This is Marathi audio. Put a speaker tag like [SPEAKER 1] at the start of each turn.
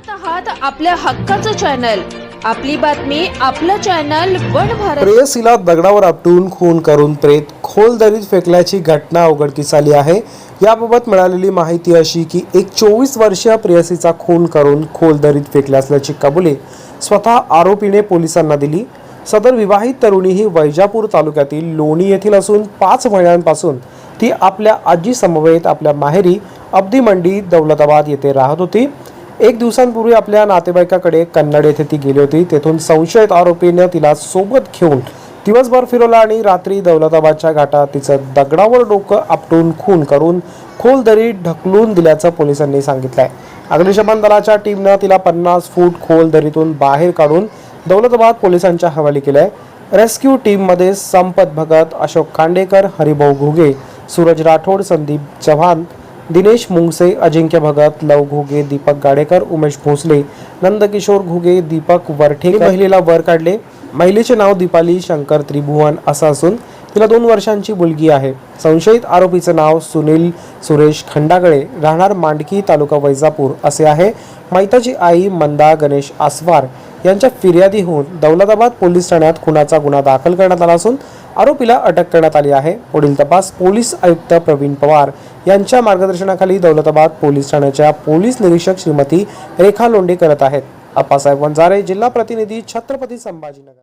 [SPEAKER 1] पाहत आहात आपल्या हक्काचं चॅनल आपली बातमी आपलं चॅनल वन भारत.
[SPEAKER 2] प्रेयसीला दगडावर आपटून खून करून प्रेत खोल दरीत फेकल्याची घटना उघडकीस आली आहे. याबाबत मिळालेली माहिती अशी की एक चोवीस वर्षीय प्रेयसीचा खून करून खोल दरीत फेकल्या असल्याची कबुली स्वतः आरोपीने पोलिसांना दिली. सदर विवाहित तरुणी ही वैजापूर तालुक्यातील लोणी येथील असून पाच महिन्यांपासून ती आपल्या आजी समवेत आपल्या माहेरी अब्दी मंडी दौलताबाद येथे राहत होती. एक दिवसांपूर्वी आपल्या नातेवाईकाकडे कन्नड येथे ती गेली होती. तेथून संशयित आरोपीने तिला सोबत घेऊन दिवसभर फिरवला आणि रात्री दौलताबादच्या घाटात तिचं दगडावर डोकं आपटून खून करून खोल दरीत ढकलून दिल्याचं पोलिसांनी सांगितलंय. अग्निशमन दलाच्या टीमनं तिला पन्नास फूट खोल दरीतून बाहेर काढून दौलताबाद पोलिसांच्या हवाली केलंय. रेस्क्यू टीममध्ये संपत भगत अशोक खांडेकर हरिभाऊ घुगे सूरज राठोड संदीप चव्हाण दिनेश मुंगसे अजिंक्य भगत लव घुगे दीपक गाडेकर उमेश भोसले नंदकिशोर घुगे दीपक वरठे महिलेला वर काढले. महिलेचे नाव दीपाली शंकर त्रिभुवन असं असून तिला दोन वर्षांची मुलगी आहे. संशयित आरोपीचं नाव सुनील सुरेश खंडागळे. राहणार मांडकी तालुका वैजापूर असे आहे. मैताची आई मंदा गणेश आसवार यांच्या फिर्यादीहून दौलताबाद पोलीस ठाण्यात खुनाचा गुन्हा दाखल करण्यात आला असून आरोपीला अटक करण्यात आली आहे. पुढील तपास पोलीस आयुक्त प्रवीण पवार यांच्या मार्गदर्शनाखाली दौलताबाद पोलीस ठाण्याच्या पोलीस निरीक्षक श्रीमती रेखा लोंढे करत आहेत. अप्पासाहेब वंजारे जिल्हा प्रतिनिधी छत्रपती संभाजीनगर.